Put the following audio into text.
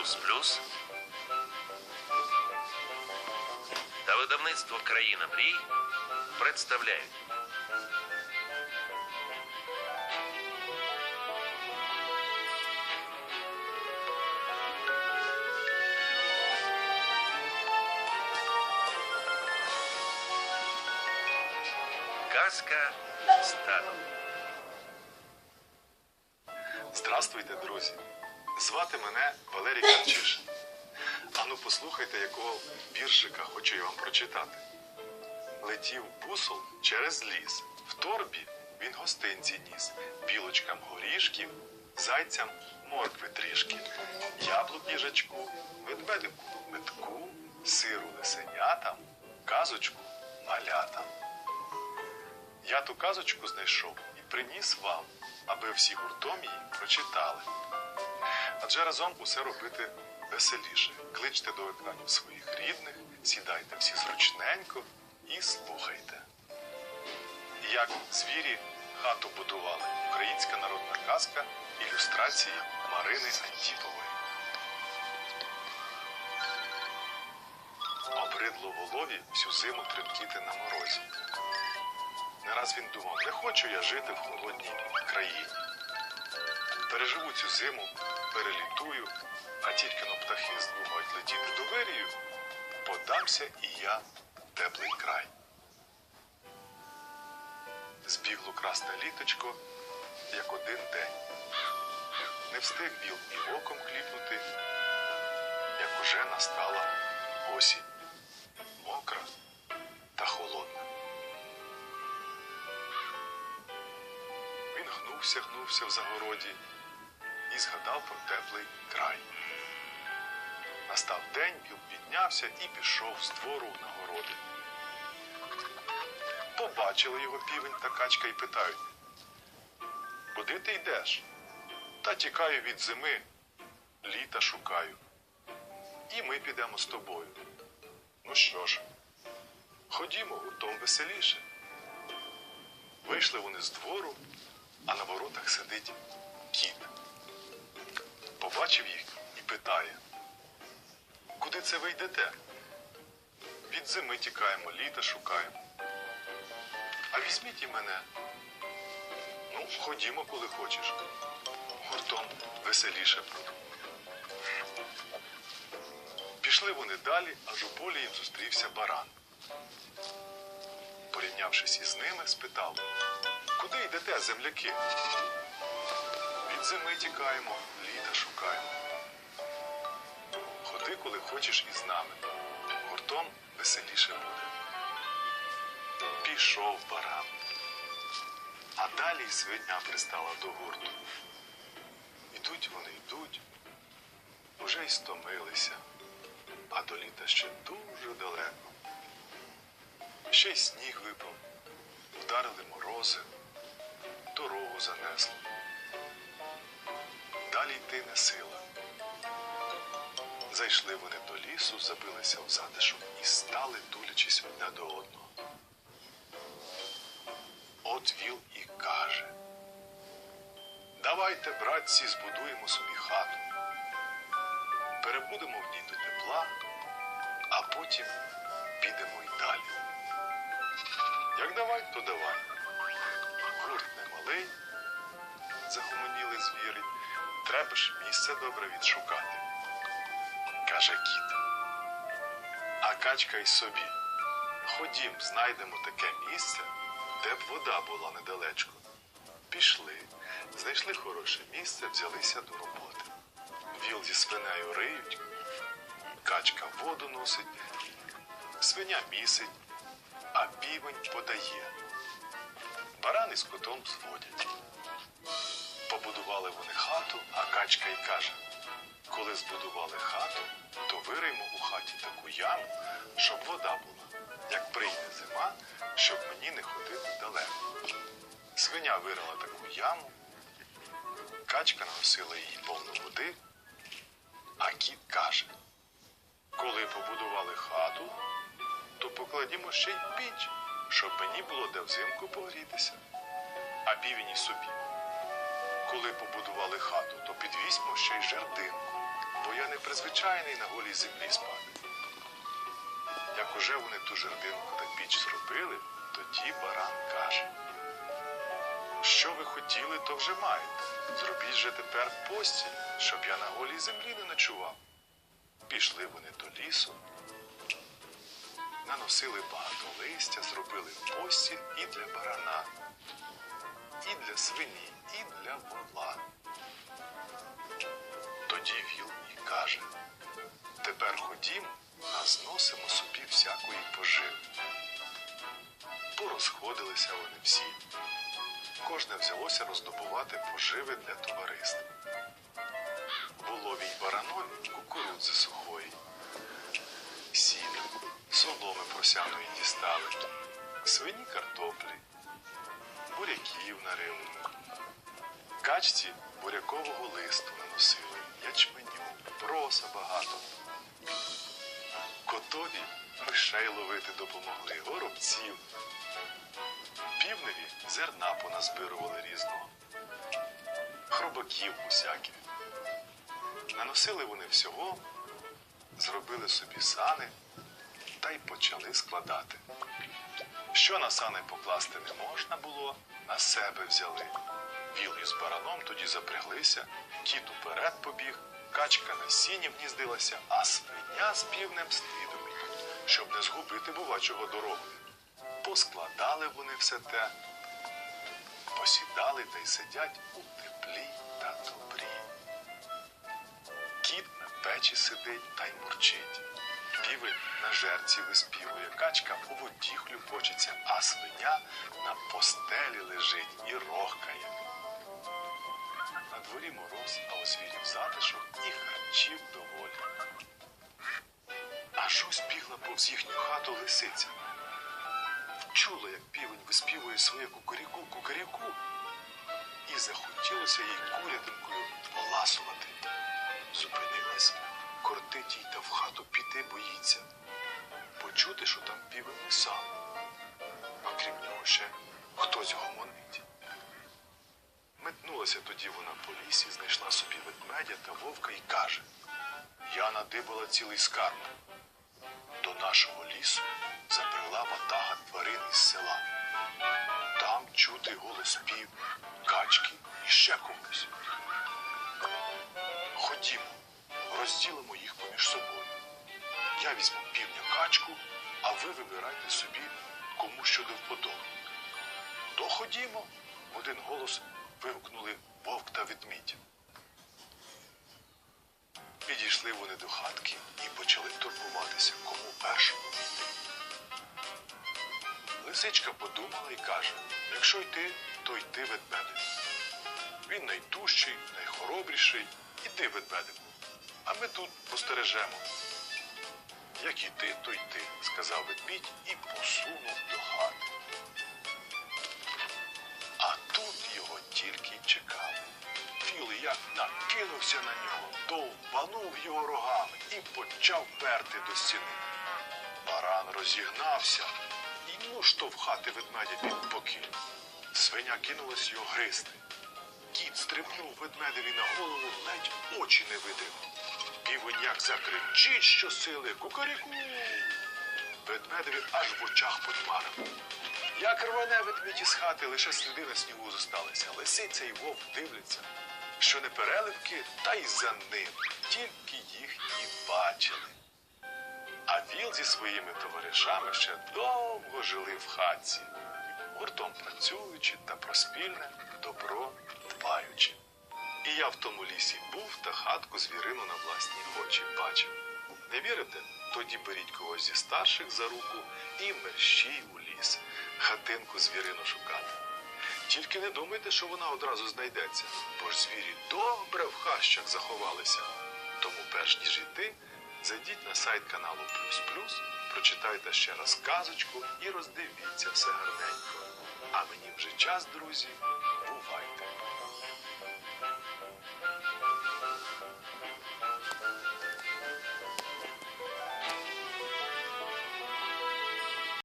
плюс плюс та видавництво Країна мрій представляють Казка стаду. Здравствуйте, друзі! Звати мене Валерій Карчишин. Ану, послухайте, якого віршика хочу я вам прочитати. Летів бусол через ліс. В торбі він гостинці ніс, білочкам горішків, зайцям моркви трішки, яблук їжачку, ведмедику метку, сиру лисенятам, казочку малятам. Я ту казочку знайшов приніс вам, аби всі гуртом її прочитали. Адже разом усе робити веселіше. Кличте до екранів своїх рідних, сідайте всі зручненько і слухайте. Як звірі хату будували. Українська народна казка ілюстрації Марини Антіпової. Обридло волові всю зиму тремтіти на морозі. Не раз він думав, не хочу я жити в холодній країні. Переживу цю зиму, перелітую, а тільки но птахи здумають летіти до вирію, подамся і я в теплий край. Збігло красне літочко, як один день. Не встиг біл і оком кліпнути, як уже настала осінь, Він гнувся, гнувся в загороді і згадав про теплий край. Настав день, він піднявся і пішов з двору на городи. Побачили його півень та качка і питають: Куди ти йдеш? Та тікаю від зими, літа шукаю. І ми підемо з тобою. Ну що ж, ходімо гуртом веселіше. Вийшли вони з двору, а на воротах сидить кіт. Побачив їх і питає, куди це ви йдете? Від зими тікаємо, літа шукаємо. А візьміть і мене. Ну, ходімо, коли хочеш. Гуртом веселіше. Пішли вони далі, аж у полі їм зустрівся баран. Порівнявшись із ними, спитав, куди йдете, земляки? Від зими тікаємо, літа шукаємо. Ходи, коли хочеш із нами. Гуртом веселіше буде. Пішов баран. А далі свиня пристала до гурту. Ідуть вони, йдуть, уже й стомилися, а до літа ще дуже далеко. Ще й сніг випав, вдарили морози, дорогу занесло. Далі йти не сила. Зайшли вони до лісу, забилися в затишок і стали тулячись одне до одного. От віл і каже. Давайте, братці, збудуємо собі хату. Перебудемо в ній до тепла, а потім підемо й далі. Як давай, то давай. Малий, захомоніли звірі. Треба ж місце добре відшукати, каже кіт. А качка й собі. Ходім, знайдемо таке місце, де б вода була недалечко. Пішли, знайшли хороше місце, взялися до роботи. Віл зі свинею риють, качка воду носить, свиня місить, а півень подає. Барани з котом зводять. Побудували вони хату, а качка й каже: коли збудували хату, то вириймо у хаті таку яму, щоб вода була, як прийде зима, щоб мені не ходити далеко. Свиня вирила таку яму, качка наносила їй повну води, а кіт каже: коли побудували хату, то покладімо ще й піч, щоб мені було де взимку погрітися. А півень собі. Коли побудували хату, то підвісьмо ще й жердинку, бо я не призвичайний на голій землі спати. Як уже вони ту жердинку та піч зробили, тоді баран каже. Що ви хотіли, то вже маєте. Зробіть же тепер постіль, щоб я на голій землі не ночував. Пішли вони до лісу, наносили багато листя, зробили постіль і для барана, і для свині, і для вола. Тоді віл і каже: тепер ходімо, назносимо собі всякої поживи. Порозходилися вони всі. Кожне взялося роздобувати поживи для товариства. Воловій баранові кукурудзи сухої, соломи просяної дістали, свині картоплі, буряків нарили, качці бурякового листу наносили, ячменю, проса багато. Котові мишей ловити допомогли, горобців. Півневі зерна поназбирували різного, хробаків усяких. Наносили вони всього, зробили собі сани та й почали складати. Що на сани покласти не можна було, на себе взяли. Віл із бараном тоді запряглися, кіт уперед побіг, качка на сіні вгніздилася, а свиня з півнем слідом, щоб не згубити бувачого дорогу. Поскладали вони все те, посідали та й сидять у теплі та добрі. Кіт на печі сидить та й мурчить. Півень на жерці виспівує, качка у воді хлюпочеться, а свиня на постелі лежить і рохкає. На дворі мороз, а у звірів затишок і харчів доволі. Аж ось бігла повз їхню хату лисиця. Чула, як півень виспівує своє кукаріку кукаріку, і захотілося їй курятинкою поласувати. Зупинилась, кортить їй та в хату піти боїться. Почути, що там півень не сам. А крім нього ще хтось гомонить. Метнулася тоді вона по лісі, знайшла собі ведмедя та вовка і каже: Я надибала цілий скарб. До нашого лісу забрела ватага тварин із села. Там чути голос пів, качки і ще когось. Ходімо, розділимо їх поміж собою. Я візьму півня качку, а ви вибирайте собі, кому що до вподоби. То ходімо, в один голос вигукнули вовк та ведмідь. Підійшли вони до хатки і почали турбуватися, кому першому. Лисичка подумала і каже: якщо йти, то йти ведмедик. Він найтужчий, найхоробріший, іди ведмедику. А ми тут постережемо. Як іти, то йти, сказав ведмідь і посунув до хати. А тут його тільки й чекали. Філ як накинувся на нього, довбанув його рогами і почав перти до стіни. Баран розігнався і ну штовхати ведмедя під боки. Свиня кинулась його гризти. Кіт стрибнув ведмедеві на голову, ледь очі не видрив. Півень як закричить щосили кукаріку. Ведмедеві аж в очах потьмарив. Як рване ведмідь із хати, лише сліди на снігу зосталися. Лисиця і вовк дивляться, що не переливки, та й за ним. Тільки їх і бачили. А віл зі своїми товаришами ще довго жили в хатці, гуртом працюючи та про спільне добро дбаючи. І я в тому лісі був та хатку звірину на власні очі бачив. Не вірите? Тоді беріть когось зі старших за руку і мерщій у ліс, хатинку звірину шукати. Тільки не думайте, що вона одразу знайдеться, бо ж звірі добре в хащах заховалися. Тому, перш ніж йти, зайдіть на сайт каналу Плюс Плюс, прочитайте ще раз казочку і роздивіться все гарненько. А мені вже час, друзі!